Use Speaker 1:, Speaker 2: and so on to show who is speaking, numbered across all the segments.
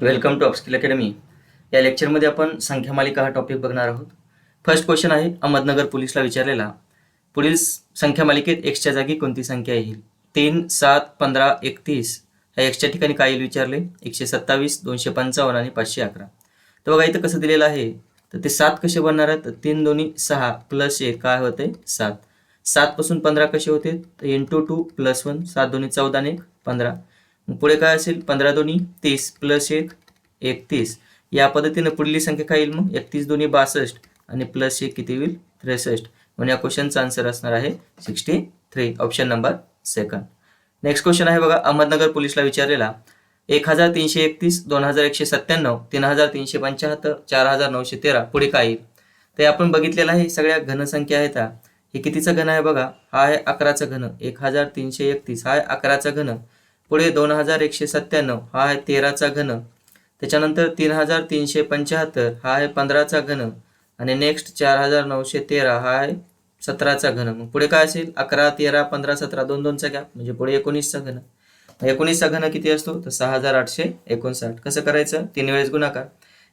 Speaker 1: Welcome to upskill academy. या लेक्चरमध्ये आपण संख्या मालिका हा टॉपिक बघणार आहोत. फर्स्ट क्वेश्चन आहे अहमदनगर पोलीसला विचारलेला. पुढील संख्या मालिकेत एक्सच्या जागी कोणती संख्या येईल? तीन सात पंधरा एकतीस. ह्या एक्सच्या ठिकाणी काय येईल विचारले? एकशे सत्तावीस दोनशे पंचावन्न आणि पाचशे अकरा. तर बघा इथं कसं दिलेलं आहे? तर ते सात कसे बनणार आहेत? तर तीन दोन्ही सहा प्लस एक काय होते सात. सातपासून पंधरा कसे होते? तर इंटू टू प्लस वन सात दोन्ही चौदा आणि एक पंधरा. पुढे काय असेल? पंधरा दोन्ही तीस प्लस एक एकतीस. या पद्धतीने पुढली संख्या काय येईल मग? एकतीस दोन्ही बासष्ट आणि प्लस एक किती होईल त्रेसष्ट. म्हणून या क्वेश्चनचा आन्सर असणार आहे sixty three option number second next question आहे बघा अहमदनगर पोलीसला विचारलेला. एक हजार तीनशे एकतीस दोन हजार एकशे सत्त्याण्णव तीन हजार तीनशे पंच्याहत्तर चार हजार नऊशे तेरा. पुढे काय येईल? ते आपण बघितलेलं आहे सगळ्या घनसंख्या आहेत हे. कितीचा घन आहे बघा? हा आहे अकराचा घन. एक हजार तीनशे एकतीस हा आहे अकराचा घन. पुढे दोन हजार एकशे सत्त्याण्णव हा आहे तेराचा घन. त्याच्यानंतर तीन हजार तीनशे पंच्याहत्तर हा आहे पंधराचा घन. आणि नेक्स्ट चार हजार नऊशे तेरा हा आहे सतराचा घन. मग पुढे काय असेल? अकरा तेरा पंधरा सतरा दोन दोनचा गॅप म्हणजे पुढे एकोणीसचा घन. एकोणीसचा घन किती असतो? तर सहा हजार आठशे एकोणसाठ. कसं करायचं? तीन वेळेस गुणाकार.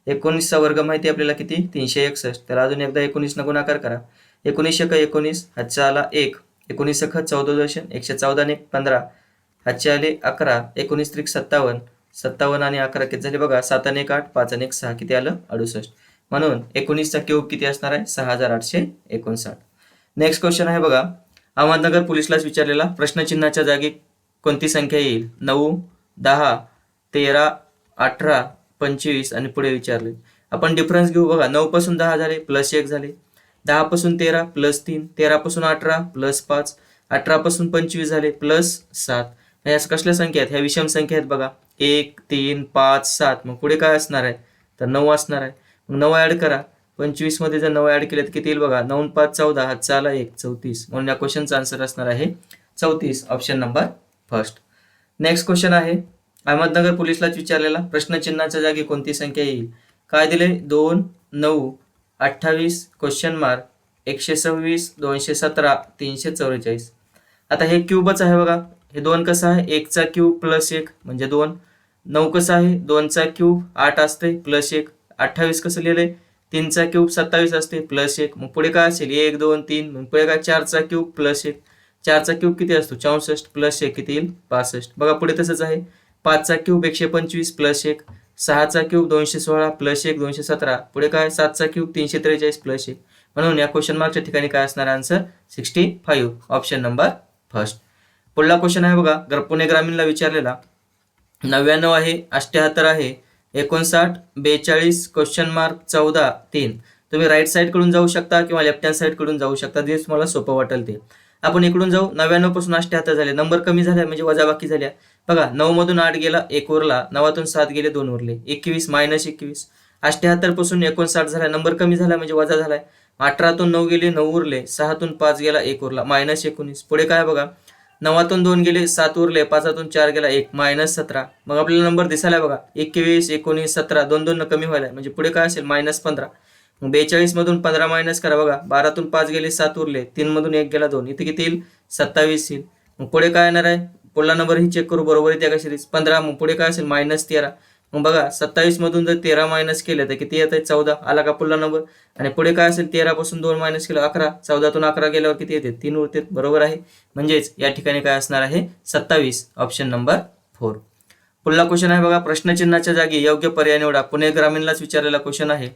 Speaker 1: एकोणीसचा वर्ग माहिती आपल्याला किती? तीनशे एकसष्ट. तर अजून एकदा एकोणीसनं गुणाकार करा. एकोणीसशे का एकोणीस हातच्या आला एक. एकोणीस सख चौदा दशन एकशे चौदा एक पंधरा. हातचे आले अकरा एकोणीस त्रिक सत्तावन्न. सत्तावन्न आणि अकरा किती झाले बघा? सात आणि एक आठ पाच आणि एक सहा. किती आलं? अडुसष्ट. म्हणून एकोणीसचा क्यूब किती असणार आहे? सहा हजार आठशे एकोणसाठ. नेक्स्ट क्वेश्चन आहे बघा. अहमदनगर पोलिसलाच विचारलेला. प्रश्नचिन्हाच्या जागी कोणती संख्या येईल? नऊ दहा तेरा अठरा पंचवीस आणि पुढे विचारले. आपण डिफरन्स घेऊ बघा. नऊ पासून दहा झाले प्लस एक झाले. दहा पासून तेरा प्लस तीन. तेरा पासून अठरा प्लस पाच. अठरा पासून पंचवीस झाले प्लस सात. ह्या कसल्या संख्या आहेत? ह्या विषम संख्या आहेत बघा. एक तीन पाच सात. मग पुढे काय असणार आहे? तर नऊ असणार आहे. मग नऊ ऍड करा. पंचवीसमध्ये जर नऊ ऍड केले तर किती येईल बघा? नऊ पाच चौदा. हा चाला एक चौतीस. म्हणून या क्वेश्चनचा आन्सर असणार आहे चौतीस. Option number first next question आहे. अहमदनगर पोलिसलाच विचारलेला. प्रश्नचिन्हाच्या जागी कोणती संख्या येईल? काय दिले? दोन नऊ अठ्ठावीस क्वेश्चन मार्क एकशे सव्वीस दोनशे सतरा तीनशे चौवेचाळीस. आता हे क्यूबच आहे बघा. हे दोन कसं आहे? एकचा क्यूब प्लस एक म्हणजे दोन. नऊ कसं आहे? दोनचा क्यूब आठ असते प्लस एक. अठ्ठावीस कसं लिहिलं आहे तीनचा क्यूब सत्तावीस असते प्लस एक. मग पुढे काय असेल? एक दोन तीन. मग पुढे काय? चारचा क्यूब प्लस एक. चारचा क्यूब किती असतो? चौसष्ट. प्लस एक किती येईल? पासष्ट. बघा पुढे तसंच आहे. पाचचा क्यूब एकशे पंचवीस प्लस एक. सहाचा क्यूब दोनशे सोळा प्लस एक दोनशे सतरा. पुढे काय? सातचा क्यूब तीनशे त्रेचाळीस प्लस एक. म्हणून या क्वेश्चन मार्कच्या ठिकाणी काय असणार? Answer sixty five option number first पुढला क्वेश्चन आहे बघा. गर पुणे ग्रामीणला विचारलेला नव्याण्णव आहे अठ्ठ्याहत्तर आहे एकोणसाठ बेचाळीस क्वेश्चन मार्क चौदा तीन. तुम्ही राईट साईडकडून जाऊ शकता किंवा लेफ्ट हँड साईडकडून जाऊ शकता. जे तुम्हाला सोपं वाटेल ते. आपण इकडून जाऊ. नव्याण्णवपासून अठ्ठ्याहत्तर झाले. नंबर कमी झाले म्हणजे वजाबाकी झाल्या. बघा नऊ मधून आठ गेला एक उरला. नवातून सात गेले दोन उरले. एकवीस मायनस एकवीस. अठ्ठ्याहत्तरपासून एकोणसाठ झाला नंबर कमी झाला म्हणजे वजा झालाय. अठरातून नऊ गेले नऊ उरले. सहातून पाच गेला एक उरला. मायनस एकोणीस. पुढे काय बघा? नवातून दोन गेले सात उरले पाचातून चार गेला एक मायनस सतरा. मग आपल्याला नंबर दिसायला बघा. एकवीस एकोणीस सतरा दोन दोन कमी व्हायला. म्हणजे पुढे काय असेल? मायनस पंधरा. मग बेचाळीस मधून पंधरा मायनस करा बघा. बारातून पाच गेले सात उरले. तीन मधून एक गेला दोन. इथे किती येईल? सत्तावीस येईल. मग पुढे काय येणार आहे? पुढला नंबर ही चेक करू. बरोबर येते का सिरीज पंधरा. मग पुढे काय असेल? मायनस तेरा. मग बघा सत्तावीस मधून जर तेरा मायनस केलं तर किती येत आहे चौदा. आला का पुढला नंबर आणि पुढे काय असेल? तेरा पासून दोन मायनस केलं अकरा. चौदातून अकरा गेल्यावर किती येते? तीन उरते बरोबर आहे. म्हणजेच या ठिकाणी काय असणार आहे? सत्तावीस. ऑप्शन नंबर फोर पुढला क्वेश्चन आहे बघा प्रश्नचिन्हाच्या जागी योग्य पर्याय निवडा. पुणे ग्रामीणलाच विचारलेला क्वेश्चन आहे.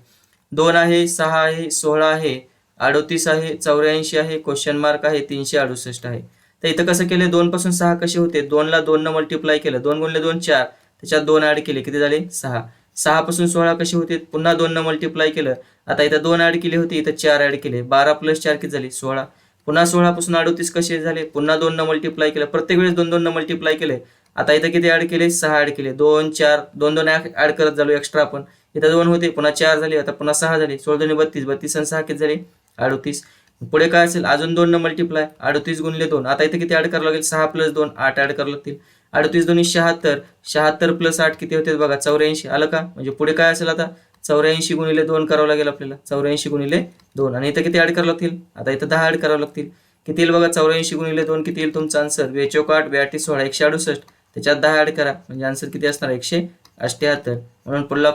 Speaker 1: दोन आहे सहा आहे सोळा आहे अडोतीस आहे चौऱ्याऐंशी आहे क्वेश्चन मार्क आहे तीनशे अडुसष्ट आहे. तर इथं कसं केलं दोन पासून सहा कसे होते? दोनला दोन न मल्टिप्लाय केलं. दोन गुणले दोन चार. त्याच्यात दोन ऍड केले. किती झाले? सहा. सहा पासून सोळा कसे होते? पुन्हा दोन मल्टिप्लाय केलं. आता इथं दोन ऍड केले होते इथं चार ऍड केले. बारा प्लस चार किती झाले? सोळा. पुन्हा सोळा पासून अडोतीस कसे झाले? पुन्हा दोन मल्टिप्लाय केलं. प्रत्येक वेळेस दोन दोन मल्टिप्लाय केले. आता इथं किती ऍड केले? सहा ऍड केले. दोन चार दोन दोन ऍड करत झालो एक्स्ट्रा आपण. इथं दोन होते पुन्हा चार झाले आता पुन्हा सहा झाले. सोळा दोन्ही बत्तीस. बत्तीस आणि सहा किती झाले? अडोतीस. पुढे काय असेल? अजून दोन न मल्टिप्लाय अडोतीस गुणले दोन. आता इथे किती ऍड करावं लागेल? सहा प्लस दोन. आठ ऍड करावं लागतील. अडतीस दोन्ही शहात्तर. शहात्तर प्लस आठ किती होते बघा? चौऱ्याऐंशी. आलं का? म्हणजे पुढे काय असेल आता? चौऱ्याऐंशी गुणिले दोन करावं लागेल आपल्याला. चौऱ्याऐंशी गुणिले दोन. आणि इथं किती ऍड करावं लागतील? आता इथं दहा ऍड करावं लागतील. किती येईल बघा? चौऱ्याऐंशी गुणिले दोन किती येईल तुमचा आन्सर बेचोक आठ बेआठी सोळा एकशे अडुसष्ट. त्याच्यात दहा ऍड करा. म्हणजे आन्सर किती असणार? एकशे अष्ट्याहत्तर म्हणून पुढला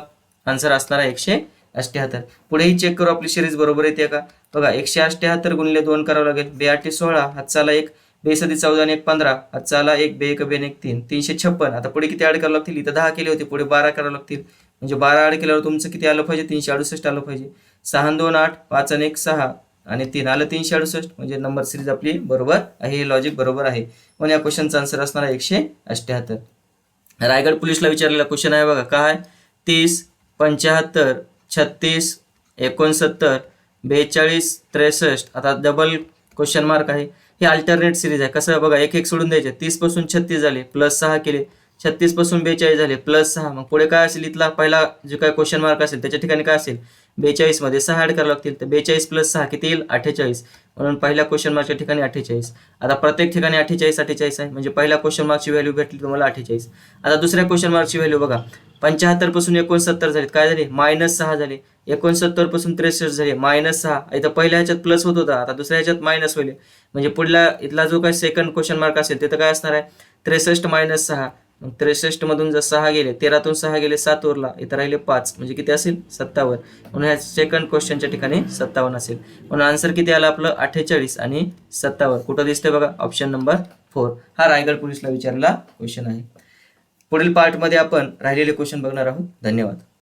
Speaker 1: आन्सर असणार आहे एकशे अष्ट्याहत्तर पुढेही चेक करू आपली सिरीज बरोबर येते का? बघा एकशे अष्ट्याहत्तर गुणिले दोन करावं लागेल. बेआटी सोळा. हातचाला एक. बेसदी चौदा आणि एक पंधरा हातचाला एक बे एक बेन एक तीन. तीनशे छप्पन. आता पुढे किती ॲड करावं लागतील? इथं दहा केले होते पुढे बारा करावं लागतील. म्हणजे बारा ॲड केल्यावर तुमचं किती आलं पाहिजे? तीनशे अडुसष्ट आलं पाहिजे. सहा दोन आठ पाच आणि एक सहा आणि तीन. आलं तीनशे अडुसष्ट. म्हणजे नंबर सिरीज आपली बरोबर आहे हे लॉजिक बरोबर आहे. पण या क्वेश्चनचा आन्सर असणार आहे एकशे अठ्ठ्याहत्तर रायगड पोलीसला विचारलेला क्वेश्चन आहे बघा काय तीस पंच्याहत्तर छत्तीस एकोणसत्तर बेचाळीस त्रेसष्ट. आता डबल क्वेश्चन मार्क आहे. हे अल्टरनेट सिरीज आहे. कसं बघा एक एक सोडून द्यायचे. तीसपासून छत्तीस झाले प्लस सहा केले. छत्तीसपासून बेचाळीस झाले प्लस सहा. मग पुढे काय असेल? इथला पहिला जो काय क्वेश्चन मार्क असेल त्याच्या ठिकाणी काय असेल? बेचाळीसमध्ये सहा ॲड करावं लागतील. तर बेचाळीस प्लस सहा किती येईल? अठ्ठेचाळीस. म्हणून पहिल्या क्वेश्चन मार्कच्या ठिकाणी अठ्ठेचाळीस. आता प्रत्येक ठिकाणी अठ्ठेचाळीस अठ्ठेचाळीस आहे. म्हणजे पहिल्या क्वेश्चन मार्कची व्हॅल्यू भेटली तुम्हाला अठ्ठेचाळीस. आता दुसऱ्या क्वेश्चन मार्कची व्हॅल्यू बघा. पंच्याहत्तरपासून एकोणसत्तर झाले काय झाले? मायनस सहा झाले. एकोणसत्तरपासून त्रेसष्ट झाले मायनस सहा. इथं पहिल्या ह्याच्यात प्लस होत होता आता दुसऱ्या ह्याच्यात मायनस होईल. म्हणजे पुढला इथला जो काय सेकंड क्वेश्चन मार्क असेल तिथं काय असणार आहे? त्रेसष्ट मायनस सहा. त्रेसष्ट मधून जर सहा गेले तेरातून सहा गेले सात उरला इथं राहिले पाच. म्हणजे किती असेल? सत्तावन्न. म्हणून ह्या सेकंड क्वेश्चनच्या ठिकाणी सत्तावन्न असेल. म्हणून आन्सर किती आला आपलं? अठ्ठेचाळीस आणि सत्तावन्न. कुठं दिसतंय बघा? ऑप्शन नंबर फोर हा रायगड पोलीसला विचारला क्वेश्चन आहे. पुढील पार्टमध्ये आपण राहिलेले क्वेश्चन बघणार आहोत. धन्यवाद.